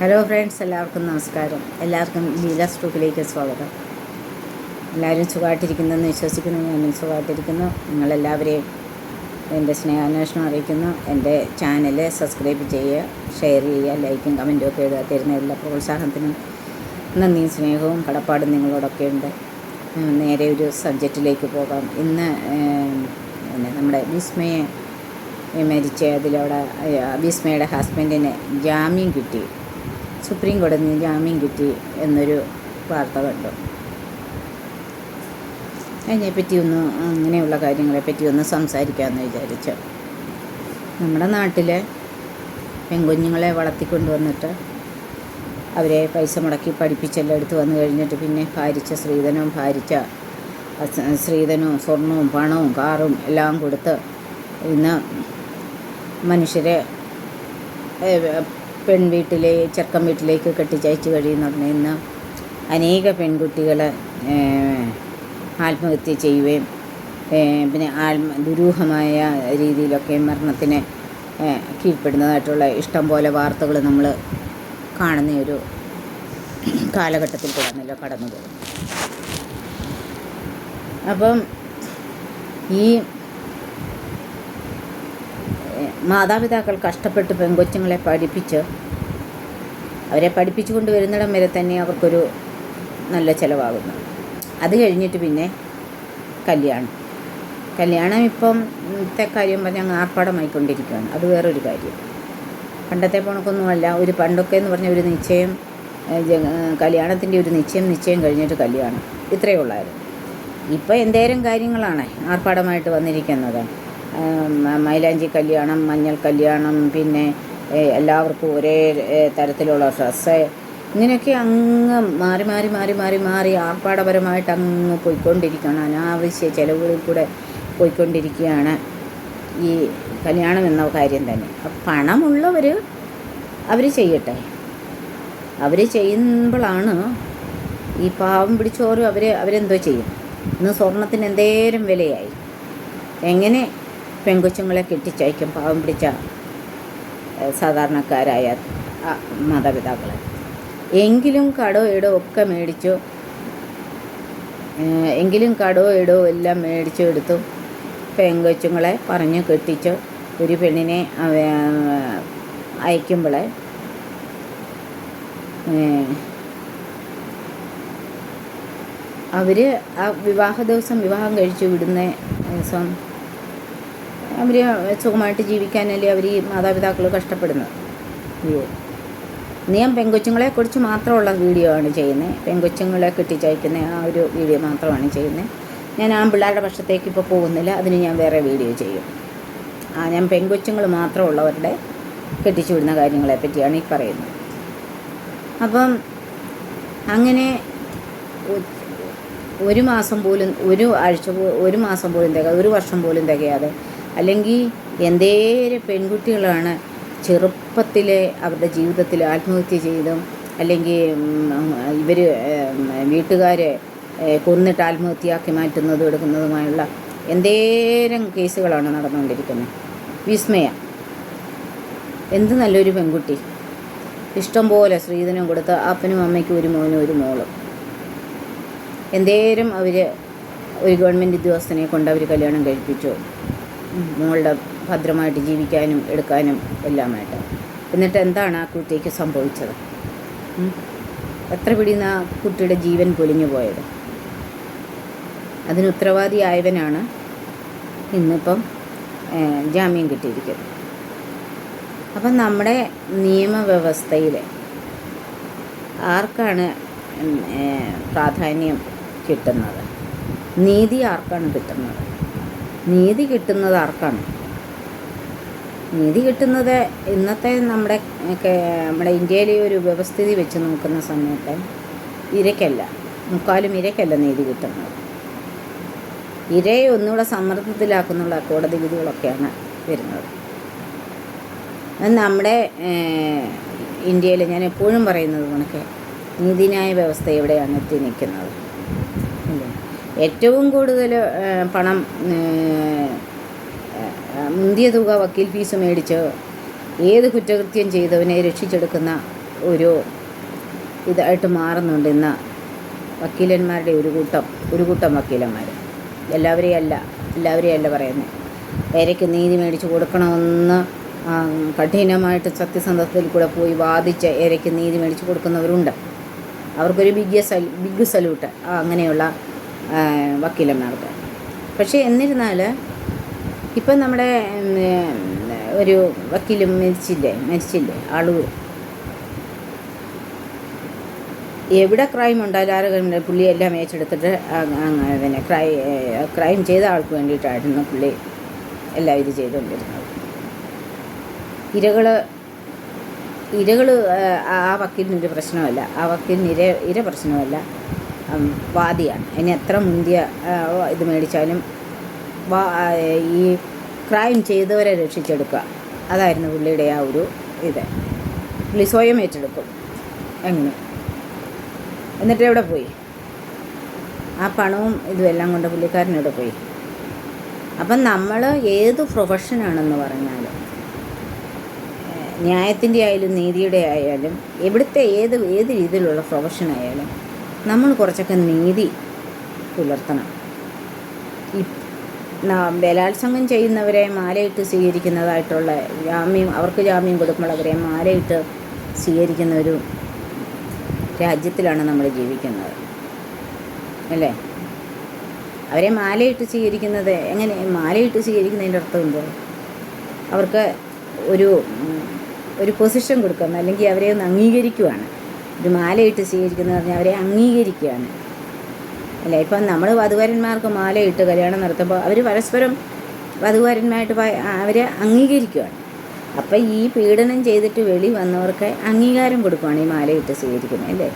Hello friends എല്ലാവർക്കും നമസ്കാരം. എല്ലാവർക്കും ലീല സ്റ്റോക്കിലേക്ക് സ്വാഗതം. എല്ലാവരും സുഖമായിട്ടിരിക്കുന്നെന്ന് വിശ്വസിക്കുന്നു. ഞാനും സുഖമായിട്ടിരിക്കുന്നു. നിങ്ങളെല്ലാവരെയും എന്റെ സ്നേഹാന്വേഷണം അറിയിക്കുന്നു. എന്റെ ചാനൽ സബ്സ്ക്രൈബ് ചെയ്യുക ഷെയർ ചെയ്യുക ലൈക്കും കമന്റും ഒക്കെ എഴുതുക. തരുന്ന എല്ലാ പ്രോത്സാഹനത്തിനും നന്ദിയും സ്നേഹവും കടപ്പാടും നിങ്ങളോടൊക്കെ ഉണ്ട്. നേരെ ഒരു സബ്ജക്റ്റിലേക്ക് പോകാം. ഇന്ന് നമ്മുടെ വിസ്മയെ മരിച്ച അതിലവിടെ വിസ്മയുടെ ഹസ്ബൻഡിന് ജാമ്യം കിട്ടി. സുപ്രീം കോടതി ജാമ്യം കിട്ടി എന്നൊരു വാർത്ത കണ്ടു. അതിനെപ്പറ്റി ഒന്ന് അങ്ങനെയുള്ള കാര്യങ്ങളെപ്പറ്റി ഒന്ന് സംസാരിക്കാമെന്ന് വിചാരിച്ചു. നമ്മുടെ നാട്ടിലെ പെൺകുഞ്ഞുങ്ങളെ വളർത്തിക്കൊണ്ടുവന്നിട്ട് അവരെ പൈസ മുടക്കി പഠിപ്പിച്ചെല്ലാം എടുത്ത് വന്നു കഴിഞ്ഞിട്ട് പിന്നെ ഭാരിച്ച സ്ത്രീധനവും ഭാരിച്ച സ്ത്രീധനവും സ്വർണവും പണവും കാറും എല്ലാം കൊടുത്ത് ഇന്ന് മനുഷ്യരെ പെൺവീട്ടിലെ ചെറുക്കൻ വീട്ടിലേക്ക് കെട്ടിച്ചയച്ച് കഴിയുന്നുണ്ട് ഇന്ന് അനേക പെൺകുട്ടികൾ ആത്മഹത്യ ചെയ്യുകയും പിന്നെ ആത്മ ദുരൂഹമായ രീതിയിലൊക്കെ മരണത്തിന് കീഴ്പ്പെടുന്നതായിട്ടുള്ള ഇഷ്ടം പോലെ വാർത്തകൾ നമ്മൾ കാണുന്ന ഒരു കാലഘട്ടത്തിൽ കൂടെയാണല്ലോ കടന്നു പോകുന്നത് അപ്പം ഈ മാതാപിതാക്കൾ കഷ്ടപ്പെട്ട് പെൺകൊച്ചുങ്ങളെ പഠിപ്പിച്ച് അവരെ പഠിപ്പിച്ചു കൊണ്ടുവരുന്നിടം വരെ തന്നെ അവർക്കൊരു നല്ല ചിലവാകുന്നു. അത് കഴിഞ്ഞിട്ട് പിന്നെ കല്യാണം. കല്യാണം ഇപ്പം ഇത്തെ കാര്യം പറഞ്ഞാൽ ആർപ്പാടമായിക്കൊണ്ടിരിക്കുകയാണ് അത് വേറൊരു കാര്യം. പണ്ടത്തെ പോണക്കൊന്നുമല്ല ഒരു പണ്ടൊക്കെ എന്ന് പറഞ്ഞ ഒരു നിശ്ചയം കല്യാണത്തിന്റെ ഒരു നിശ്ചയം നിശ്ചയം കഴിഞ്ഞിട്ട് കല്യാണം. ഇത്രയേ ഉള്ളായിരുന്നു. ഇപ്പോൾ എന്തേരം കാര്യങ്ങളാണ് ആർപ്പാടമായിട്ട് വന്നിരിക്കുന്നത്? ആം, മൈലാഞ്ചി കല്യാണം മഞ്ഞൾ കല്യാണം പിന്നെ എല്ലാവർക്കും ഒരേ തരത്തിലുള്ള ഡ്രസ്സ്. ഇങ്ങനെയൊക്കെ അങ്ങ് മാറി മാറി മാറി മാറി മാറി ആർപ്പാടപരമായിട്ട് അങ്ങ് പോയിക്കൊണ്ടിരിക്കുകയാണ്. അനാവശ്യ ചിലവുകളിൽ കൂടെ പോയിക്കൊണ്ടിരിക്കുകയാണ് ഈ കല്യാണം എന്ന കാര്യം തന്നെ. പണമുള്ളവർ അവർ ചെയ്യട്ടെ. അവർ ചെയ്യുമ്പോഴാണ് ഈ പാവം പിടിച്ചോറും അവർ അവരെന്തോ ചെയ്യും. ഇന്ന് സ്വർണത്തിന് എന്തേരം വിലയായി. എങ്ങനെ പെൺകൊച്ചുങ്ങളെ കെട്ടിച്ചയക്കും പാവം പിടിച്ച സാധാരണക്കാരായ മാതാപിതാക്കളെ. എങ്കിലും കടോ ഇടോ ഒക്കെ മേടിച്ചു എങ്കിലും കടോ ഇടോ എല്ലാം മേടിച്ചു എടുത്തു പെൺകൊച്ചുങ്ങളെ പറഞ്ഞു കെട്ടിച്ചു. ഒരു പെണ്ണിനെ അയക്കുമ്പോളെ അവർ ആ വിവാഹ ദിവസം വിവാഹം കഴിച്ചു വിടുന്ന ദിവസം അവർ സുഖമായിട്ട് ജീവിക്കാനല്ലേ അവർ ഈ മാതാപിതാക്കൾ കഷ്ടപ്പെടുന്നത്. അയ്യോ. ഇന്ന് ഞാൻ പെൺകൊച്ചുങ്ങളെ കുറിച്ച് മാത്രമുള്ള വീഡിയോ ആണ് ചെയ്യുന്നത് പെൺകൊച്ചുങ്ങളെ കെട്ടിച്ചയക്കുന്ന ആ ഒരു വീഡിയോ മാത്രമാണ് ചെയ്യുന്നത് ഞാൻ ആ പിള്ളേരുടെ പക്ഷത്തേക്ക് ഇപ്പോൾ പോകുന്നില്ല അതിന് ഞാൻ വേറെ വീഡിയോ ചെയ്യും. ആ ഞാൻ പെൺകൊച്ചുങ്ങൾ മാത്രമുള്ളവരുടെ കെട്ടിച്ചു വിടുന്ന കാര്യങ്ങളെ പറ്റിയാണ് ഈ പറയുന്നത്. അപ്പം അങ്ങനെ ഒരു മാസം പോലും ഒരു ആഴ്ച ഒരു മാസം പോലും തികയാതെ ഒരു വർഷം പോലും തികയാതെ അല്ലെങ്കിൽ എന്തേരെ പെൺകുട്ടികളാണ് ചെറുപ്പത്തിലെ അവരുടെ ജീവിതത്തിൽ ആത്മഹത്യ ചെയ്തും അല്ലെങ്കിൽ ഇവർ വീട്ടുകാരെ കൊന്നിട്ട് ആത്മഹത്യയാക്കി മാറ്റുന്നതും എടുക്കുന്നതുമായുള്ള എന്തേരം കേസുകളാണ് നടന്നുകൊണ്ടിരിക്കുന്നത്. വിസ്മയ. എന്ത് നല്ലൊരു പെൺകുട്ടി. ഇഷ്ടം പോലെ സ്ത്രീധനം കൊടുത്ത് അപ്പനും അമ്മയ്ക്കും ഒരു മോനും ഒരു മോളും. എന്തേരം അവർ ഒരു ഗവൺമെന്റ് ഉദ്യോഗസ്ഥനെ കൊണ്ട് അവർ കല്യാണം കഴിപ്പിച്ചു. മോളുടെ ഭദ്രമായിട്ട് ജീവിക്കാനും എടുക്കാനും എല്ലാമായിട്ട് എന്നിട്ട് എന്താണ് ആ കുട്ടിക്ക് സംഭവിച്ചത്? എത്ര പിടിയുന്ന ആ കുട്ടിയുടെ ജീവൻ പൊലിഞ്ഞു പോയത്? അതിന് ഉത്തരവാദിയായവനാണ് ഇന്നിപ്പം ജാമ്യം കിട്ടിയിരിക്കുന്നത്. അപ്പം നമ്മുടെ നിയമവ്യവസ്ഥയിൽ ആർക്കാണ് പ്രാധാന്യം കിട്ടുന്നത്? നീതി ആർക്കാണ് കിട്ടുന്നത്? നീതി കിട്ടുന്നത് ആർക്കാണ്? നീതി കിട്ടുന്നത് ഇന്നത്തെ നമ്മുടെ നമ്മുടെ ഇന്ത്യയിലെ ഒരു വ്യവസ്ഥിതി വെച്ച് നോക്കുന്ന സമയത്ത് ഇരയ്ക്കല്ല മുക്കാലും ഇരയ്ക്കല്ല നീതി കിട്ടുന്നത്. ഇരയെ ഒന്നുകൂടെ സമ്മർദ്ദത്തിലാക്കുന്നുള്ള കോടതി വിധികളൊക്കെയാണ് വരുന്നത്. നമ്മുടെ ഇന്ത്യയിൽ ഞാൻ എപ്പോഴും പറയുന്നത് കണക്ക് നീതിന്യായ വ്യവസ്ഥ എവിടെയാണ് എത്തി നിൽക്കുന്നത്? ഏറ്റവും കൂടുതൽ പണം മുന്തിയ തുക വക്കീൽ ഫീസ് മേടിച്ച് ഏത് കുറ്റകൃത്യം ചെയ്തവനെ രക്ഷിച്ചെടുക്കുന്ന ഒരു ഇതായിട്ട് മാറുന്നുണ്ട് ഇന്ന് വക്കീലന്മാരുടെ ഒരു കൂട്ടം ഒരു കൂട്ടം വക്കീലന്മാർ എല്ലാവരെയും അല്ല എല്ലാവരെയും അല്ല പറയുന്നത് പേരയ്ക്ക് നീതി മേടിച്ച് കൊടുക്കണമെന്ന് കഠിനമായിട്ട് സത്യസന്ധത്തിൽ കൂടെ പോയി വാദിച്ച് ഏരയ്ക്ക് നീതി മേടിച്ച് കൊടുക്കുന്നവരുണ്ട്. അവർക്കൊരു ബിഗ് സൽ ബിഗ് സല്യൂട്ട് അങ്ങനെയുള്ള വക്കീലന്മാർക്ക്. പക്ഷേ എന്നിരുന്നാൽ ഇപ്പം നമ്മുടെ ഒരു വക്കീലും മരിച്ചില്ലേ മരിച്ചില്ലേ ആളൂർ എവിടെ ക്രൈം ഉണ്ടായാലും ആരെ ക്രൈം ഉണ്ടായാലും പുള്ളി എല്ലാം ഏറ്റെടുത്തിട്ട് പിന്നെ ക്രൈ ക്രൈം ചെയ്ത ആൾക്ക് വേണ്ടിയിട്ടായിരുന്നു പുള്ളി എല്ലാം ഇത് ചെയ്തുകൊണ്ടിരുന്നത്. ഇരകൾ ഇരകൾ ആ വക്കീലിനൊരു പ്രശ്നമല്ല ആ വക്കീലിന് ഇര ഇര പ്രശ്നമല്ല വാദിയാണ്. അതിന് എത്ര മുന്തിയ ഇത് മേടിച്ചാലും ഈ ക്രൈം ചെയ്തവരെ രക്ഷിച്ചെടുക്കുക. അതായിരുന്നു പുള്ളിയുടെ ആ ഒരു ഇത്. പുള്ളി സ്വയം ഏറ്റെടുക്കും. എങ്ങനെ? എന്നിട്ട് എവിടെ പോയി? ആ പണവും ഇതുമെല്ലാം കൊണ്ട് പുള്ളിക്കാരനോട് പോയി? അപ്പം നമ്മൾ ഏത് പ്രൊഫഷനാണെന്ന് പറഞ്ഞാലും ഏഹ്, ന്യായത്തിന്റെ ആയാലും നീതിയുടെ ആയാലും എവിടുത്തെ ഏത് ഏത് രീതിയിലുള്ള പ്രൊഫഷൻ ആയാലും നമ്മൾ കുറച്ചൊക്കെ നീതി പുലർത്തണം. ഈ ബലാത്സംഗം ചെയ്യുന്നവരെ മാലയിട്ട് സ്വീകരിക്കുന്നതായിട്ടുള്ള ജാമ്യം അവർക്ക് ജാമ്യം കൊടുക്കുമ്പോൾ അവരെ മാലയിട്ട് സ്വീകരിക്കുന്ന ഒരു രാജ്യത്തിലാണ് നമ്മൾ ജീവിക്കുന്നത്. അല്ലേ? അവരെ മാലയിട്ട് സ്വീകരിക്കുന്നത് എങ്ങനെ? മാലയിട്ട് സ്വീകരിക്കുന്നതിന്റെ അർത്ഥം എന്തോ? അവർക്ക് ഒരു ഒരു പൊസിഷൻ കൊടുക്കുന്നു അല്ലെങ്കിൽ അവരെ ഒന്ന് അംഗീകരിക്കുവാണ്. ഒരു മാലയിട്ട് സ്വീകരിക്കുന്നത് പറഞ്ഞാൽ അവരെ അംഗീകരിക്കുകയാണ്. അല്ല? ഇപ്പം നമ്മൾ വധുവരന്മാർക്ക് മാലയിട്ട് കല്യാണം നടത്തുമ്പോൾ അവർ പരസ്പരം വധുവരന്മാരായിട്ട് അവരെ അംഗീകരിക്കുകയാണ് അപ്പം ഈ പീഡനം ചെയ്തിട്ട് വെളി വന്നവർക്ക് അംഗീകാരം കൊടുക്കുകയാണ് ഈ മാലയിട്ട് സ്വീകരിക്കുന്നത് അല്ലേ?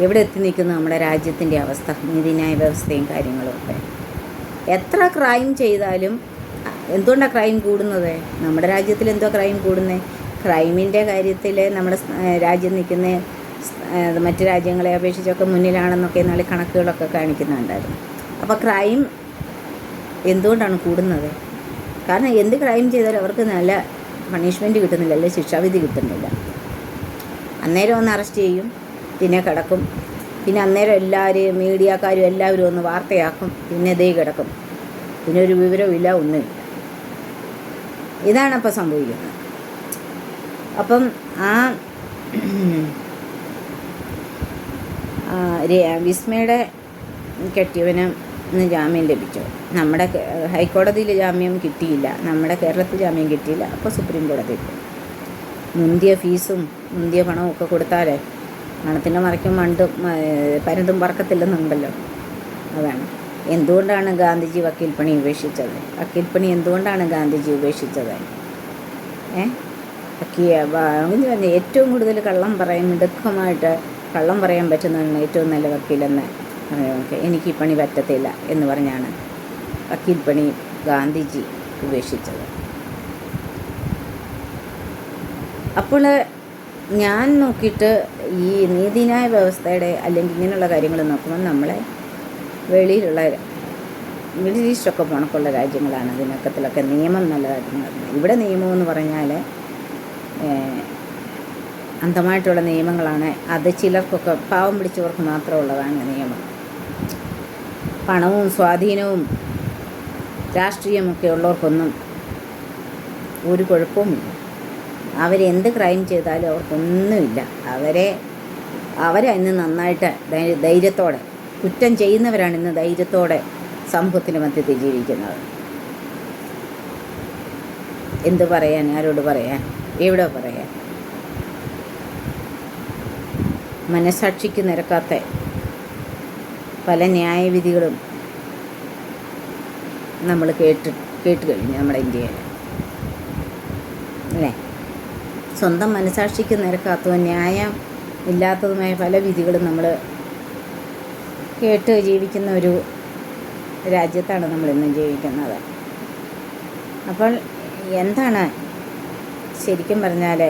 എവിടെ എത്തി നിൽക്കുന്നു നമ്മുടെ രാജ്യത്തിന്റെ അവസ്ഥ നീതിന്യായ വ്യവസ്ഥയും കാര്യങ്ങളും ഒക്കെ? എത്ര ക്രൈം ചെയ്താലും എന്തുകൊണ്ടാണ് ക്രൈം കൂടുന്നത്? നമ്മുടെ രാജ്യത്തിൽ എന്തോ ക്രൈം കൂടുന്നത്? ക്രൈമിന്റെ കാര്യത്തിൽ നമ്മുടെ രാജ്യം നിൽക്കുന്ന മറ്റു രാജ്യങ്ങളെ അപേക്ഷിച്ചൊക്കെ മുന്നിലാണെന്നൊക്കെ നാളെ കണക്കുകളൊക്കെ കാണിക്കുന്നുണ്ടായിരുന്നു. അപ്പോൾ ക്രൈം എന്തുകൊണ്ടാണ് കൂടുന്നത്? കാരണം എന്ത് ക്രൈം ചെയ്താലും അവർക്ക് നല്ല പണിഷ്മെന്റ് കിട്ടുന്നില്ല അല്ലെങ്കിൽ ശിക്ഷാവിധി കിട്ടുന്നില്ല. അന്നേരം ഒന്ന് അറസ്റ്റ് ചെയ്യും പിന്നെ കിടക്കും. പിന്നെ അന്നേരം എല്ലാവരെയും മീഡിയക്കാരും എല്ലാവരും ഒന്ന് വാർത്തയാക്കും പിന്നെ ദേ കിടക്കും. പിന്നെ ഒരു വിവരവും ഇല്ല ഒന്നുമില്ല. ഇതാണ് സംഭവിക്കുന്നത്. അപ്പം ആ വിസ്മയുടെ കെട്ടിയവന് ഇന്ന് ജാമ്യം ലഭിച്ചു. നമ്മുടെ ഹൈക്കോടതിയിൽ ജാമ്യം കിട്ടിയില്ല. നമ്മുടെ കേരളത്തിൽ ജാമ്യം കിട്ടിയില്ല. അപ്പോൾ സുപ്രീം കോടതി. മുന്തിയ ഫീസും മുന്തിയ പണവും ഒക്കെ കൊടുത്താലേ മണത്തിന്റെ മറയ്ക്കും മണ്ടും പരതും പറക്കത്തില്ലെന്നുണ്ടല്ലോ. അതാണ്. എന്തുകൊണ്ടാണ് ഗാന്ധിജി വക്കീൽ പണി ഉപേക്ഷിച്ചത്? വക്കീൽ പണി എന്തുകൊണ്ടാണ് ഗാന്ധിജി ഉപേക്ഷിച്ചത്? ഏ? വക്കീ അങ്ങനെ തന്നെ ഏറ്റവും കൂടുതൽ കള്ളം പറയാൻ മിടുക്കമായിട്ട് കള്ളം പറയാൻ പറ്റുന്നതാണ് ഏറ്റവും നല്ല വക്കീലെന്ന് പറയുന്നത് എനിക്ക് ഈ പണി പറ്റത്തില്ല എന്ന് പറഞ്ഞാണ് വക്കീൽ പണി ഗാന്ധിജി ഉപേക്ഷിച്ചത്. അപ്പോൾ ഞാൻ നോക്കിയിട്ട് ഈ നീതിന്യായ വ്യവസ്ഥയുടെ അല്ലെങ്കിൽ ഇങ്ങനെയുള്ള കാര്യങ്ങൾ നോക്കുമ്പോൾ നമ്മളെ വെളിയിലുള്ള മിഡിൽ ഈസ്റ്റൊക്കെ പോണക്കുള്ള രാജ്യങ്ങളാണ്. ഇതിനൊക്കത്തിലൊക്കെ നിയമം നല്ലതായിട്ട് ഇവിടെ നിയമം എന്ന് പറഞ്ഞാൽ അന്ധമായിട്ടുള്ള നിയമങ്ങളാണ്. അത് ചിലർക്കൊക്കെ പാവം പിടിച്ചവർക്ക് മാത്രമുള്ളതാണ് നിയമം. പണവും സ്വാധീനവും രാഷ്ട്രീയമൊക്കെ ഉള്ളവർക്കൊന്നും ഒരു കുഴപ്പവുമില്ല. അവരെന്ത് ക്രൈം ചെയ്താലും അവർക്കൊന്നുമില്ല. അവരെ അവരെ ഇന്ന് നന്നായിട്ട് ധൈര്യത്തോടെ കുറ്റം ചെയ്യുന്നവരാണ് ഇന്ന് ധൈര്യത്തോടെ സമൂഹത്തിന് മധ്യത്തിൽ ജീവിക്കുന്നത്. എന്ത് പറയാൻ? ആരോട് പറയാൻ? എവിടെ പറയാൻ മനസാക്ഷിക്ക് നിരക്കാത്ത പല ന്യായവിധികളും നമ്മൾ കേട്ട് കേട്ട് കഴിഞ്ഞു നമ്മുടെ ഇന്ത്യയിൽ. അല്ലേ? സ്വന്തം മനസാക്ഷിക്ക് നിരക്കാത്തതും ന്യായം ഇല്ലാത്തതുമായ പല വിധികളും നമ്മൾ കേട്ട് ജീവിക്കുന്ന ഒരു രാജ്യത്താണ് നമ്മൾ ഇന്ന് ജീവിക്കുന്നത്. അപ്പോൾ എന്താണ് ശരിക്കും പറഞ്ഞാൽ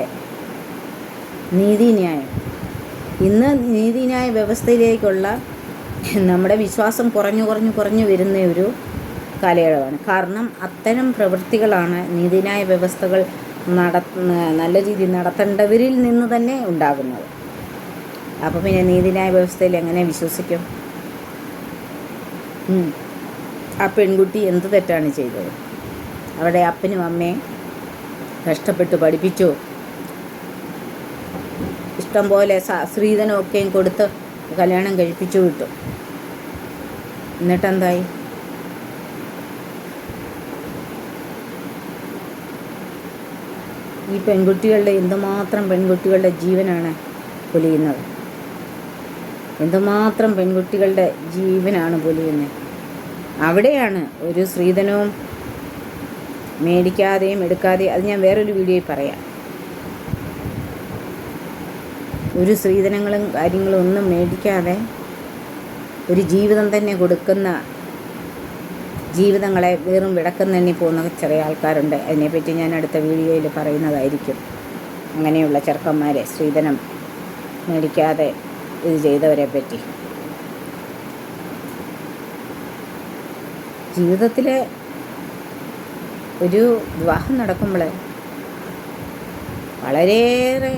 നീതിന്യായം. ഇന്ന് നീതിന്യായ വ്യവസ്ഥയിലേക്കുള്ള നമ്മുടെ വിശ്വാസം കുറഞ്ഞു കുറഞ്ഞു കുറഞ്ഞു വരുന്ന ഒരു കാലയളവാണ്. കാരണം അത്തരം പ്രവൃത്തികളാണ് നീതിന്യായ വ്യവസ്ഥകൾ നട നല്ല രീതിയിൽ നടത്തേണ്ടവരിൽ നിന്ന് തന്നെ ഉണ്ടാകുന്നത്. അപ്പോൾ പിന്നെ നീതിന്യായ വ്യവസ്ഥയിൽ എങ്ങനെ വിശ്വസിക്കും. ആ പെൺകുട്ടി എന്ത് തെറ്റാണ് ചെയ്തത്? അവിടെ അപ്പനും അമ്മയും കഷ്ടപ്പെട്ട് പഠിപ്പിച്ചു. ഇഷ്ടം പോലെ സ്ത്രീധനമൊക്കെയും കൊടുത്ത് കല്യാണം കഴിപ്പിച്ചു വിട്ടു. എന്നിട്ടെന്തായി? ഈ പെൺകുട്ടികളുടെ എന്തുമാത്രം പെൺകുട്ടികളുടെ ജീവനാണ് പൊലിയുന്നത്? എന്തുമാത്രം പെൺകുട്ടികളുടെ ജീവനാണ് പൊലിയുന്നത്? അവിടെയാണ് ഒരു സ്ത്രീധനവും മേടിക്കാതെയും എടുക്കാതെയും അത് ഞാൻ വേറൊരു വീഡിയോയിൽ പറയാം. ഒരു സ്ത്രീധനങ്ങളും കാര്യങ്ങളും ഒന്നും മേടിക്കാതെ ഒരു ജീവിതം തന്നെ കൊടുക്കുന്ന ജീവിതങ്ങളെ വെറും വിടക്കുന്നെണ്ണി പോകുന്ന ചെറിയ ആൾക്കാരുണ്ട്. അതിനെപ്പറ്റി ഞാൻ അടുത്ത വീഡിയോയിൽ പറയുന്നതായിരിക്കും. അങ്ങനെയുള്ള ചെറുക്കന്മാരെ സ്ത്രീധനം മേടിക്കാതെ ഇത് ചെയ്തവരെ പറ്റി. ജീവിതത്തിൽ ഒരു വിവാഹം നടക്കുമ്പോൾ വളരെയേറെ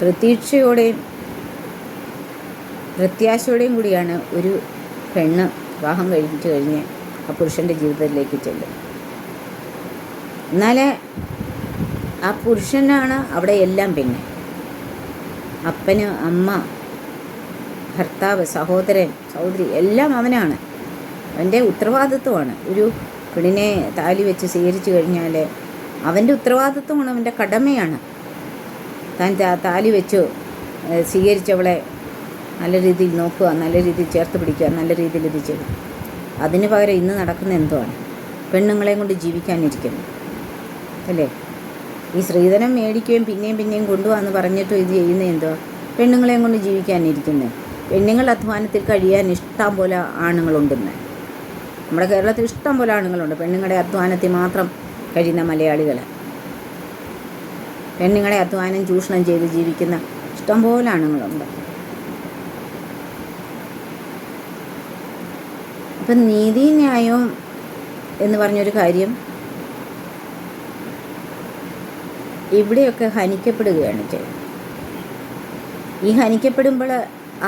പ്രതീക്ഷയോടെയും പ്രത്യാശയോടെയും കൂടിയാണ് ഒരു പെണ്ണ് വിവാഹം കഴിഞ്ഞിട്ട് കഴിഞ്ഞ് ആ പുരുഷന്റെ ജീവിതത്തിലേക്ക് ചെല്ലും എന്നാൽ ആ പുരുഷനാണ് അവിടെ എല്ലാം പിന്നെ. അപ്പന് അമ്മ ഭർത്താവ് സഹോദരൻ സഹോദരി എല്ലാം അവനാണ്. അവന്റെ ഉത്തരവാദിത്വമാണ്. ഒരു പെണ്ണിനെ താലി വെച്ച് സ്വീകരിച്ചു കഴിഞ്ഞാൽ അവന്റെ ഉത്തരവാദിത്വമാണ് അവന്റെ കടമയാണ്. താൻ താലി വെച്ചു സ്വീകരിച്ചവളെ നല്ല രീതിയിൽ നോക്കുക നല്ല രീതിയിൽ ചേർത്ത് പിടിക്കുക നല്ല രീതിയിൽ ഇത് ചെയ്യുക. അതിന് പകരം ഇന്ന് നടക്കുന്ന എന്തുവാണ്? പെണ്ണുങ്ങളെയും കൊണ്ട് ജീവിക്കാനിരിക്കുന്നു. അല്ലേ? ഈ സ്ത്രീധനം മേടിക്കുകയും പിന്നെയും പിന്നെയും കൊണ്ടുപോകാന്ന് പറഞ്ഞിട്ടും ഇത് ചെയ്യുന്ന എന്തുവാ? പെണ്ണുങ്ങളെയും കൊണ്ട് ജീവിക്കാനിരിക്കുന്നത് പെണ്ണുങ്ങൾ അധ്വാനത്തിൽ കഴിയാൻ ഇഷ്ടം പോലെ ആണുങ്ങളുണ്ടെന്ന്. നമ്മുടെ കേരളത്തിൽ ഇഷ്ടം പോലെ ആണുങ്ങളുണ്ട്. പെണ്ണുങ്ങളുടെ അധ്വാനത്തിൽ മാത്രം കഴിയുന്ന മലയാളികൾ പെണ്ണുങ്ങളെ അധ്വാനം ചൂഷണം ചെയ്ത് ജീവിക്കുന്ന ഇഷ്ടം പോലെ ആണുങ്ങളുണ്ട്. അപ്പം നീതി ന്യായവും എന്ന് പറഞ്ഞൊരു കാര്യം ഇവിടെയൊക്കെ ഹനിക്കപ്പെടുകയാണ് ചെയ്യുന്നത് ഈ ഹനിക്കപ്പെടുമ്പോൾ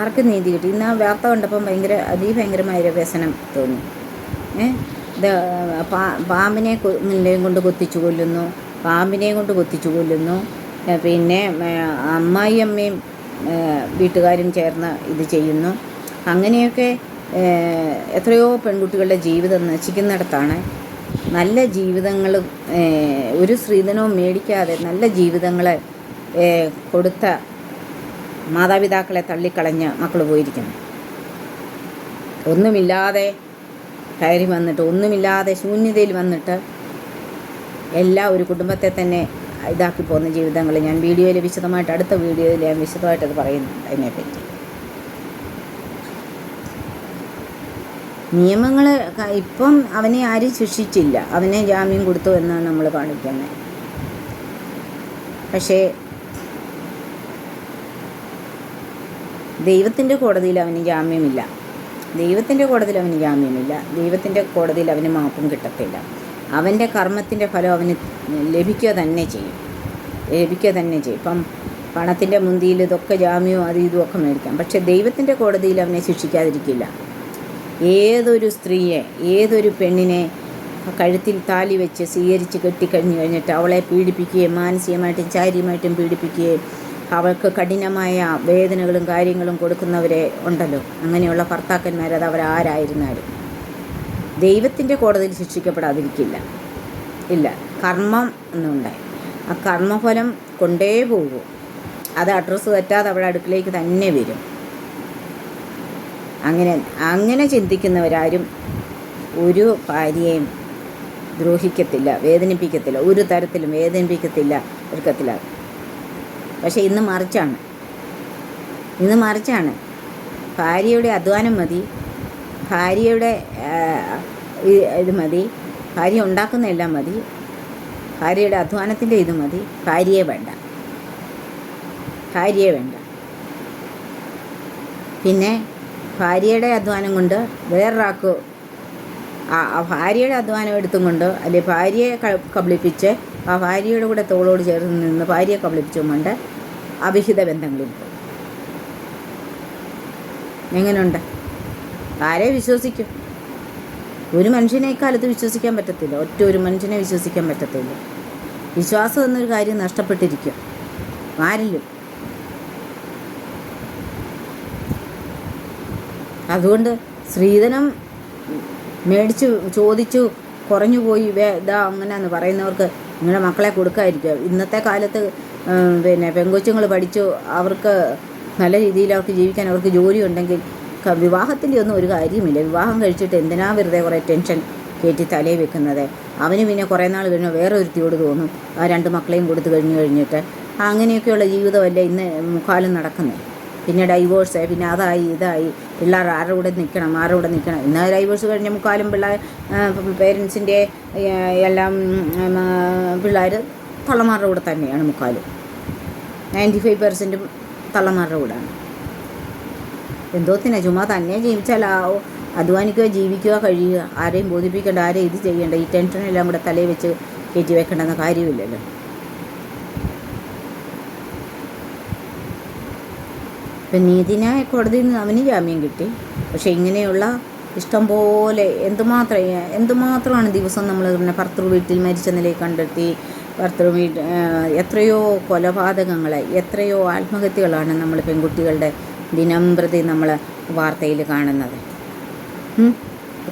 ആർക്ക് നീതി കിട്ടി? ഇന്ന് ആ വാർത്ത കണ്ടപ്പം ഭയങ്കര അതിഭയങ്കരമായ ഒരു വ്യസനം തോന്നി. പാമ്പിനെ കൊണ്ട് കൊത്തിച്ചു കൊല്ലുന്നു. പാമ്പിനെയും കൊണ്ട് കൊത്തിച്ചു കൊല്ലുന്നു. പിന്നെ അമ്മായി അമ്മയും വീട്ടുകാരും ചേർന്ന് ഇത് ചെയ്യുന്നു. അങ്ങനെയൊക്കെ എത്രയോ പെൺകുട്ടികളുടെ ജീവിതം നശിക്കുന്നിടത്താണ് നല്ല ജീവിതങ്ങൾ ഒരു സ്ത്രീധനവും മേടിക്കാതെ നല്ല ജീവിതങ്ങളെ കൊടുത്ത മാതാപിതാക്കളെ തള്ളിക്കളഞ്ഞ് മക്കൾ പോയിരിക്കുന്നു. ഒന്നുമില്ലാതെ കയറി വന്നിട്ട് ഒന്നുമില്ലാതെ ശൂന്യതയിൽ വന്നിട്ട് എല്ലാ ഒരു കുടുംബത്തെ തന്നെ ഇതാക്കി പോകുന്ന ജീവിതങ്ങൾ ഞാൻ വീഡിയോയിൽ വിശദമായിട്ട് അടുത്ത വീഡിയോയിൽ ഞാൻ വിശദമായിട്ടത് പറയുന്നുണ്ട് അതിനെപ്പറ്റി. നിയമങ്ങൾ ഇപ്പം അവനെ ആരും ശിക്ഷിച്ചില്ല. അവനെ ജാമ്യം കൊടുത്തു എന്നാണ് നമ്മൾ കാണിക്കുന്നത്. പക്ഷേ ദൈവത്തിന്റെ കോടതിയിൽ അവന് ജാമ്യമില്ല. ദൈവത്തിന്റെ കോടതിയിൽ അവന് ജാമ്യമില്ല ദൈവത്തിന്റെ കോടതിയിൽ അവന് മാപ്പും കിട്ടത്തില്ല. അവന്റെ കർമ്മത്തിന്റെ ഫലം അവന് ലഭിക്കുക തന്നെ ചെയ്യും. ലഭിക്കുക തന്നെ ചെയ്യും. ഇപ്പം പണത്തിന്റെ മുന്തിയിൽ ഇതൊക്കെ ജാമ്യവും അത് ഇതുമൊക്കെ മേടിക്കാം. പക്ഷെ ദൈവത്തിന്റെ കോടതിയിൽ അവനെ ശിക്ഷിക്കാതിരിക്കില്ല. ഏതൊരു സ്ത്രീയെ ഏതൊരു പെണ്ണിനെ കഴുത്തിൽ താലി വെച്ച് സ്വീകരിച്ച് കെട്ടിക്കഴിഞ്ഞു കഴിഞ്ഞിട്ട് അവളെ പീഡിപ്പിക്കുകയും മാനസികമായിട്ടും ശാരീരികമായിട്ടും പീഡിപ്പിക്കുകയും അവൾക്ക് കഠിനമായ വേദനകളും കാര്യങ്ങളും കൊടുക്കുന്നവരെ ഉണ്ടല്ലോ. അങ്ങനെയുള്ള ഭർത്താക്കന്മാർ അത് അവരാരായിരുന്നാലും. ദൈവത്തിന്റെ കോടതിയിൽ ശിക്ഷിക്കപ്പെടാതിരിക്കില്ല. ഇല്ല കർമ്മം എന്നുണ്ടായി ആ കർമ്മഫലം കൊണ്ടേ പോകും. അത് അഡ്രസ്സ് തെറ്റാതെ അവിടെ അടുക്കളേക്ക് തന്നെ വരും. അങ്ങനെ അങ്ങനെ ചിന്തിക്കുന്നവരാരും ഒരു ഭാര്യയെയും ദ്രോഹിക്കത്തില്ല വേദനിപ്പിക്കത്തില്ല ഒരു തരത്തിലും വേദനിപ്പിക്കത്തില്ല ഒരുക്കത്തില്ല. പക്ഷേ ഇന്ന് മറിച്ചാണ് ഇന്ന് മറിച്ചാണ് ഭാര്യയുടെ അധ്വാനം മതി. ഭാര്യയുടെ ഇത് മതി. ഭാര്യ ഉണ്ടാക്കുന്ന എല്ലാം മതി. ഭാര്യയുടെ അധ്വാനത്തിന്റെ ഇത് മതി. ഭാര്യയെ വേണ്ട. ഭാര്യയെ വേണ്ട. പിന്നെ ഭാര്യയുടെ അധ്വാനം കൊണ്ട് വേറൊരാൾക്ക് ആ ഭാര്യയുടെ അധ്വാനം എടുത്തും കൊണ്ട് അല്ലെങ്കിൽ ഭാര്യയെ കബളിപ്പിച്ച് ആ ഭാര്യയുടെ കൂടെ തോളോട് ചേർന്ന് നിന്ന് ഭാര്യയെ കബളിപ്പിച്ചും കൊണ്ട് അവിഹിത ബന്ധങ്ങളിൽ പോയി എങ്ങനെയുണ്ട്? ആരെ വിശ്വസിക്കും? ഒരു മനുഷ്യനെ ഇക്കാലത്ത് വിശ്വസിക്കാൻ പറ്റത്തില്ല. ഒറ്റ ഒരു മനുഷ്യനെ വിശ്വസിക്കാൻ പറ്റത്തില്ല. വിശ്വാസം എന്നൊരു കാര്യം നഷ്ടപ്പെട്ടിരിക്കും. ആരിലും. അതുകൊണ്ട് സ്ത്രീധനം മേടിച്ചു ചോദിച്ചു കുറഞ്ഞു പോയി ഇതാ അങ്ങനെയെന്ന് പറയുന്നവർക്ക് നിങ്ങളുടെ മക്കളെ കൊടുക്കാതിരിക്കുക. ഇന്നത്തെ കാലത്ത് പിന്നെ പെങ്കൊച്ചുങ്ങൾ പഠിച്ചു അവർക്ക് നല്ല രീതിയിൽ അവർക്ക് ജീവിക്കാൻ അവർക്ക് ജോലി ഉണ്ടെങ്കിൽ വിവാഹത്തിന്റെ ഒന്നും ഒരു കാര്യമില്ല. വിവാഹം കഴിച്ചിട്ട് എന്തിനാ വെറുതെ കുറേ ടെൻഷൻ കയറ്റി തലയിൽ വെക്കുന്നത്? അവന് പിന്നെ കുറേ നാൾ കഴിഞ്ഞാൽ വേറെ ഒരുത്തിയോട് തോന്നും. ആ രണ്ട് മക്കളെയും കൊടുത്തു കഴിഞ്ഞ് കഴിഞ്ഞിട്ട്. അങ്ങനെയൊക്കെയുള്ള ജീവിതമല്ല ഇന്ന് മുക്കാലും നടക്കുന്നത്. പിന്നെ ഡൈവോഴ്സ് പിന്നെ അതായി ഇതായി. പിള്ളേർ ആരുടെ കൂടെ നിൽക്കണം ആരുടെ കൂടെ നിൽക്കണം. ഇന്ന് ഡൈവോഴ്സ് കഴിഞ്ഞ മുക്കാലും പിള്ളേർ പേരൻസിന്റെ എല്ലാം പിള്ളേർ തള്ളമാരുടെ കൂടെ തന്നെയാണ് മുക്കാലും. നയന്റി ഫൈവ് പെർസെന്റും തള്ളമാരുടെ എന്തോ എന്തോത്തിനാ ചുമ്മാ തന്നെ ജീവിച്ചാൽ അധ്വാനിക്കുക ജീവിക്കുക കഴിയുക. ആരെയും ബോധിപ്പിക്കേണ്ട ആരെയും ഇത് ചെയ്യേണ്ട ഈ ടെൻഷനെല്ലാം കൂടെ തലയിൽ വെച്ച് കയറ്റി വെക്കേണ്ടെന്ന കാര്യമില്ലല്ലോ. ഇപ്പം നീതിന്യായ കോടതിയിൽ നിന്ന് അവന് ജാമ്യം കിട്ടി. പക്ഷേ ഇങ്ങനെയുള്ള ഇഷ്ടം പോലെ എന്തുമാത്രം എന്തുമാത്രമാണ് ദിവസം നമ്മൾ പിന്നെ ഭർത്തൃ വീട്ടിൽ മരിച്ച നിലയിൽ കണ്ടെത്തി ഭർത്തൃ വീട്ട് എത്രയോ കൊലപാതകങ്ങൾ എത്രയോ ആത്മഹത്യകളാണ് നമ്മൾ പെൺകുട്ടികളുടെ ദിനം പ്രതി നമ്മൾ വാർത്തയിൽ കാണുന്നത്.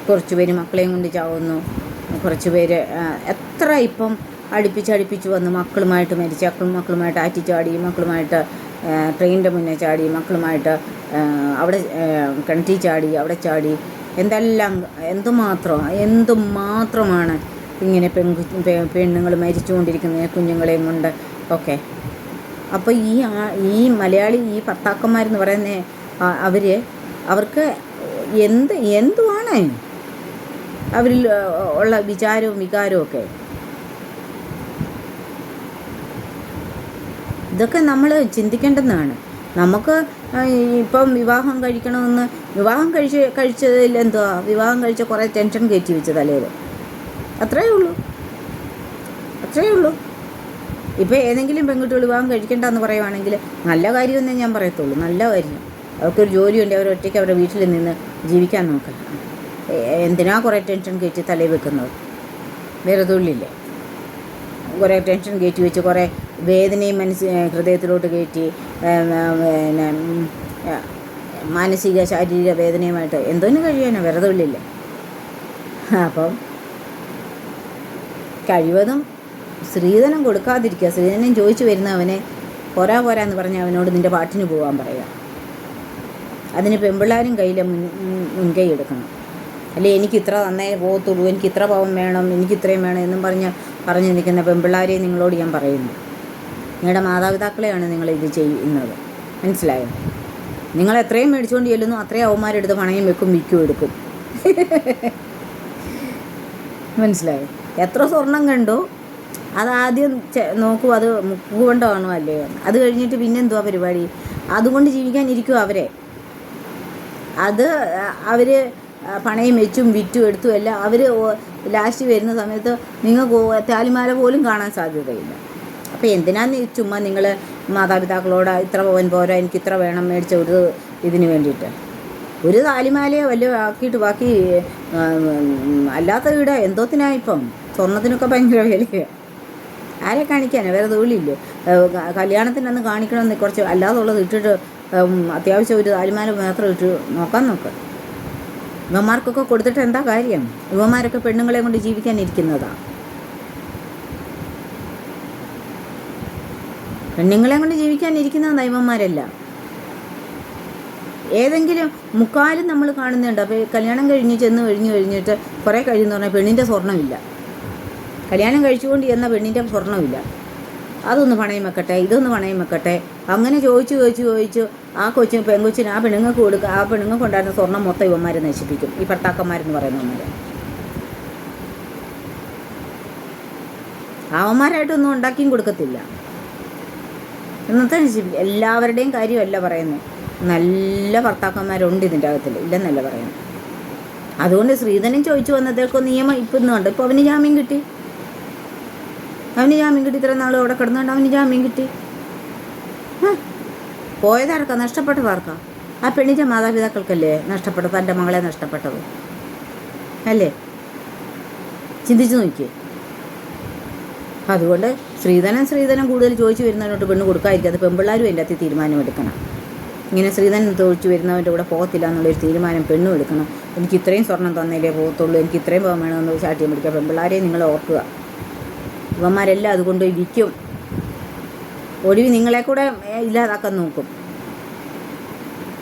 കുറച്ച് പേര് മക്കളെയും കൊണ്ട് ചാവുന്നു കുറച്ച് പേര് എത്ര ഇപ്പം അടുപ്പിച്ചടുപ്പിച്ച് അടുപ്പിച്ച് വന്ന് മക്കളുമായിട്ട് മരിച്ച മക്കളും മക്കളുമായിട്ട് ആറ്റിച്ചാടി മക്കളുമായിട്ട് ട്രെയിനിന്റെ മുന്നേ ചാടി മക്കളുമായിട്ട് അവിടെ കിണറ്റിൽ ചാടി അവിടെ ചാടി എന്തെല്ലാം എന്തുമാത്രം എന്തുമാത്രമാണ് ഇങ്ങനെ പെൺകു പെണ്ണുങ്ങൾ മരിച്ചുകൊണ്ടിരിക്കുന്നത് കുഞ്ഞുങ്ങളെയും കൊണ്ട്. ഒക്കെ അപ്പോൾ ഈ ആ- ഈ മലയാളി ഈ ഭർത്താക്കന്മാരെന്ന് പറയുന്ന അവർ അവർക്ക് എന്ത് എന്തുവാണ്? അവരിൽ ഉള്ള വിചാരവും വികാരവും ഒക്കെ. ഇതൊക്കെ നമ്മൾ ചിന്തിക്കേണ്ടതാണ് നമുക്ക് ഇപ്പം വിവാഹം കഴിക്കണമെന്ന് വിവാഹം കഴിച്ച് കഴിച്ചതിൽ എന്തുവാ? വിവാഹം കഴിച്ച കുറേ ടെൻഷൻ കയറ്റി വെച്ച് തലയിൽ അത്രയേ ഉള്ളൂ. അത്രേ ഉള്ളൂ. ഇപ്പോൾ ഏതെങ്കിലും പെൺകുട്ടികൾ വിവാഹം കഴിക്കണ്ടെന്ന് പറയുവാണെങ്കിൽ നല്ല കാര്യമെന്നേ ഞാൻ പറയത്തുള്ളൂ. നല്ല കാര്യം. അവർക്കൊരു ജോലിയുണ്ട്. അവർ ഒറ്റയ്ക്ക് അവരുടെ വീട്ടിൽ നിന്ന് ജീവിക്കാൻ നോക്കണം. എന്തിനാ കുറേ ടെൻഷൻ കയറ്റി തലയിൽ വെക്കുന്നത്? വേറെ തൊഴിലില്ലേ? കുറേ ടെൻഷൻ കയറ്റി വെച്ച് കുറേ വേദനയും മനസ്സ് ഹൃദയത്തിലോട്ട് കയറ്റി പിന്നെ മാനസിക ശാരീരിക വേദനയുമായിട്ട് എന്തോന്നും കഴിയാനോ? വെറുതെ ഉള്ളില്ലേ അപ്പം കഴിവതും സ്ത്രീധനം കൊടുക്കാതിരിക്കുക. സ്ത്രീധനം ചോദിച്ചു വരുന്നവനെ പോരാ പോരാ എന്ന് പറഞ്ഞ് അവനോട് നിന്റെ പാട്ടിന് പോകാൻ പറയുക. അതിന് പെമ്പിള്ളാരും കയ്യിൽ മുൻ മുൻ- മുൻകൈ എടുക്കണം. അല്ലെ എനിക്ക് ഇത്ര തന്നേ പോകത്തുള്ളൂ എനിക്ക് ഇത്ര പാവം വേണം എനിക്ക് ഇത്രയും വേണം എന്നും പറഞ്ഞ് പറഞ്ഞു നിൽക്കുന്ന പെമ്പിള്ളാരെ നിങ്ങളോട് ഞാൻ പറയുന്നു. നിങ്ങളുടെ മാതാപിതാക്കളെയാണ് നിങ്ങൾ ഇത് ചെയ്യുന്നത്. മനസ്സിലായോ? നിങ്ങൾ എത്രയും മേടിച്ചുകൊണ്ട് ചെല്ലുന്നു അത്രയും അവന്മാരെടുത്ത് പണയം വെക്കും വിൽക്കും എടുക്കും. മനസ്സിലായോ? എത്ര സ്വർണം കണ്ടു? അതാദ്യം നോക്കും അത് മുക്കുകൊണ്ടാണോ അല്ലേ അത് കഴിഞ്ഞിട്ട് പിന്നെന്തുവാ പരിപാടി? അതുകൊണ്ട് ജീവിക്കാൻ ഇരിക്കും അവരെ? അത് അവർ പണയം വെച്ചും വിറ്റും എടുത്തും എല്ലാം അവർ ലാസ്റ്റ് വരുന്ന സമയത്ത് നിങ്ങൾക്ക് താലിമാല പോലും കാണാൻ സാധ്യതയില്ല. അപ്പോൾ എന്തിനാന്ന് ചുമ്മാ നിങ്ങൾ മാതാപിതാക്കളോട് ഇത്ര പവൻ പോരാ എനിക്ക് ഇത്ര വേണം മേടിച്ച ഒരു ഇതിന് വേണ്ടിയിട്ട്? ഒരു താലിമാലയോ വല്ലതും ആക്കിയിട്ട് ബാക്കി അല്ലാത്ത വീട്. എന്തോത്തിനാ ഇപ്പം? സ്വർണത്തിനൊക്കെ ഭയങ്കര വിലയാണ് ആരെ കാണിക്കാനാണ് വേറെ തൊഴിലില്ലേ? കല്യാണത്തിനൊന്ന് കാണിക്കണമെന്ന് കുറച്ച് അല്ലാതുള്ളത് ഇട്ടിട്ട് അത്യാവശ്യം ഒരു താലിമാല മാത്രം ഇട്ട് നോക്കാൻ നോക്ക്. ഇവന്മാർക്കൊക്കെ കൊടുത്തിട്ട് എന്താ കാര്യം? ഇവന്മാരൊക്കെ പെണ്ണുങ്ങളെ കൊണ്ട് ജീവിക്കാൻ ഇരിക്കുന്നതാ പെണ്ണുങ്ങളെ കൊണ്ട് ഇവന്മാരെല്ലാം ഇവന്മാരല്ല? ഏതെങ്കിലും മുക്കാലും നമ്മൾ കാണുന്നുണ്ട്. അപ്പോൾ കല്യാണം കഴിഞ്ഞ് ചെന്ന് കഴിഞ്ഞ് കഴിഞ്ഞിട്ട് കുറേ കഴിയുമെന്ന് പറഞ്ഞാൽ പെണ്ണിന്റെ സ്വർണമില്ല കല്യാണം കഴിച്ചുകൊണ്ട് ചെന്ന പെണ്ണിന്റെ സ്വർണമില്ല അതൊന്ന് പണയം വെക്കട്ടെ ഇതൊന്ന് പണയം വെക്കട്ടെ. അങ്ങനെ ചോദിച്ചു ചോദിച്ചു ചോദിച്ചു ആ കൊച്ചു പെൺകൊച്ചിന് ആ പെണ്ണുങ്ങൾക്ക് കൊടുക്കുക ആ പെണ്ണുങ്ങൾക്ക് ഉണ്ടായിരുന്ന സ്വർണം മൊത്തം ഇവന്മാർ നശിപ്പിക്കും. ഈ ഭർത്താക്കന്മാരെന്ന് പറയുന്നവന്മാർ അവന്മാരായിട്ടൊന്നും ഉണ്ടാക്കിയും കൊടുക്കത്തില്ല. എന്നത്തെ എല്ലാവരുടെയും കാര്യമല്ല പറയുന്നത്. നല്ല ഭർത്താക്കന്മാരുണ്ട് ഇതിന്റെ അകത്തിൽ ഇല്ലെന്നല്ല പറയുന്നത്. അതുകൊണ്ട് ശ്രീധരൻ ചോദിച്ചു വന്നതേക്കോ നിയമം ഇപ്പം ഇന്നുണ്ട് ഇപ്പോൾ അവന് ജാമ്യം കിട്ടി. അവന് ജാമ്യം കിട്ടി ഇത്ര നാളും അവിടെ കിടന്നുകൊണ്ട് അവന് ജാമ്യം കിട്ടി. പോയതാർക്കാ നഷ്ടപ്പെട്ടതാർക്കാ ആ പെണ്ണിന്റെ മാതാപിതാക്കൾക്കല്ലേ നഷ്ടപ്പെട്ടത്? തന്റെ മകളെ നഷ്ടപ്പെട്ടത്. അല്ലേ? ചിന്തിച്ചു നോക്കിയേ. അതുകൊണ്ട് ശ്രീധനം ശ്രീധനം കൂടുതൽ ചോദിച്ചു വരുന്നതിനോട്ട് പെണ്ണ് കൊടുക്കാതിരിക്കാതെ പെൺപിള്ളാരും അതിന്റെ അകത്ത് തീരുമാനമെടുക്കണം. ഇങ്ങനെ ശ്രീധരൻ ചോദിച്ചു വരുന്നവന്റെ കൂടെ പോകത്തില്ല എന്നുള്ളൊരു തീരുമാനം പെണ്ണും എടുക്കണം. എനിക്ക് ഇത്രയും സ്വർണം തന്നേലേ പോകത്തുള്ളൂ. എനിക്ക് ഇത്രയും പോകാൻ വേണമെന്ന് ചാട്ടിയും പിടിക്കുക പെൺപിള്ളാരെ നിങ്ങൾ ഓർക്കുക. ഇവന്മാരെല്ലാം അതുകൊണ്ട് വിൽക്കും ഒടുവി നിങ്ങളെ കൂടെ ഇല്ലാതാക്കാൻ നോക്കും.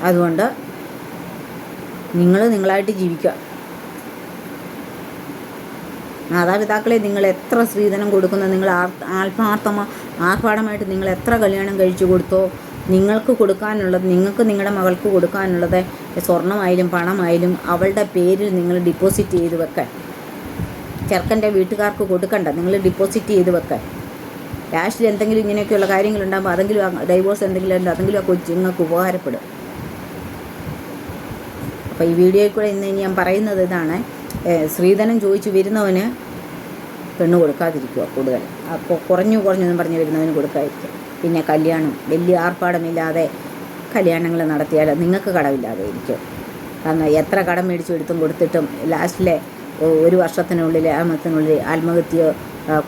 അതുകൊണ്ട് നിങ്ങൾ നിങ്ങളായിട്ട് ജീവിക്കുക. മാതാപിതാക്കളെ നിങ്ങൾ എത്ര സ്ത്രീധനം കൊടുക്കുന്ന നിങ്ങൾ ആത്മാർത്ഥമ ആർഭാടമായിട്ട് നിങ്ങൾ എത്ര കല്യാണം കഴിച്ചു കൊടുത്തോ നിങ്ങൾക്ക് കൊടുക്കാനുള്ളത് നിങ്ങൾക്ക് നിങ്ങളുടെ മകൾക്ക് കൊടുക്കാനുള്ളത് സ്വർണമായാലും പണമായാലും അവളുടെ പേരിൽ നിങ്ങൾ ഡിപ്പോസിറ്റ് ചെയ്ത് വെക്കാൻ. ചെറുക്കന്റെ വീട്ടുകാർക്ക് കൊടുക്കണ്ട നിങ്ങൾ ഡിപ്പോസിറ്റ് ചെയ്ത് വെക്കാൻ. ലാസ്റ്റിൽ എന്തെങ്കിലും ഇങ്ങനെയൊക്കെയുള്ള കാര്യങ്ങളുണ്ടാകുമ്പോൾ അതെങ്കിലും ഡൈവോഴ്സ് എന്തെങ്കിലും ഉണ്ടോ അതെങ്കിലും ആ കൊച്ചുങ്ങൾക്ക് ഉപകാരപ്പെടും. അപ്പോൾ ഈ വീഡിയോയിൽ കൂടെ ഇന്ന് ഞാൻ പറയുന്നത് ഇതാണ് സ്ത്രീധനം ചോദിച്ചു വരുന്നവന് പെണ്ണ് കൊടുക്കാതിരിക്കുക കൂടുതൽ. അപ്പോൾ കുറഞ്ഞു കുറഞ്ഞെന്ന് പറഞ്ഞ് വരുന്നവന് കൊടുക്കാതിരിക്കുക. പിന്നെ കല്യാണം. വലിയ ആർപ്പാടമില്ലാതെ കല്യാണങ്ങൾ നടത്തിയാൽ നിങ്ങൾക്ക് കടമില്ലാതെ ഇരിക്കും. കാരണം എത്ര കടം മേടിച്ചു എടുത്തും കൊടുത്തിട്ടും ലാസ്റ്റിലെ ഒരു വർഷത്തിനുള്ളിൽ ആമത്തിനുള്ളിൽ ആത്മഹത്യയോ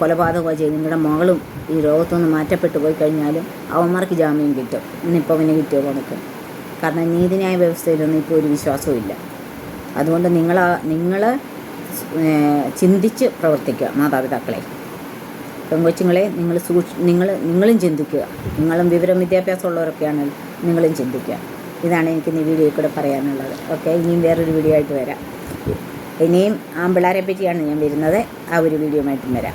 കൊലപാതകമോ ചെയ്ത് നിങ്ങളുടെ മകളും ഈ രോഗത്തുനിന്ന് മാറ്റപ്പെട്ടു പോയി കഴിഞ്ഞാലും അവന്മാർക്ക് ജാമ്യം കിട്ടും. ഇന്നിപ്പോൾ അവന് കിട്ടിയോ കൊടുക്കും കാരണം നീതിന്യായ വ്യവസ്ഥയിലൊന്നും ഇപ്പോൾ ഒരു വിശ്വാസവും ഇല്ല. അതുകൊണ്ട് നിങ്ങൾ നിങ്ങൾ ചിന്തിച്ച് പ്രവർത്തിക്കുക മാതാപിതാക്കളെ. പെൺകൊച്ചുങ്ങളെ നിങ്ങൾ സൂക്ഷി നിങ്ങൾ നിങ്ങളും ചിന്തിക്കുക. നിങ്ങളും വിവരം വിദ്യാഭ്യാസമുള്ളവരൊക്കെയാണ് നിങ്ങളും ചിന്തിക്കുക. ഇതാണ് എനിക്ക് ഈ വീഡിയോയിൽ കൂടെ പറയാനുള്ളത്. ഓക്കെ ഇനിയും വേറൊരു വീഡിയോ ആയിട്ട് വരാം. ഇനിയും ആമ്പിള്ളാരെ പറ്റിയാണ് ഞാൻ വരുന്നത്. ആ ഒരു വീഡിയോ ആയിട്ടും വരാം.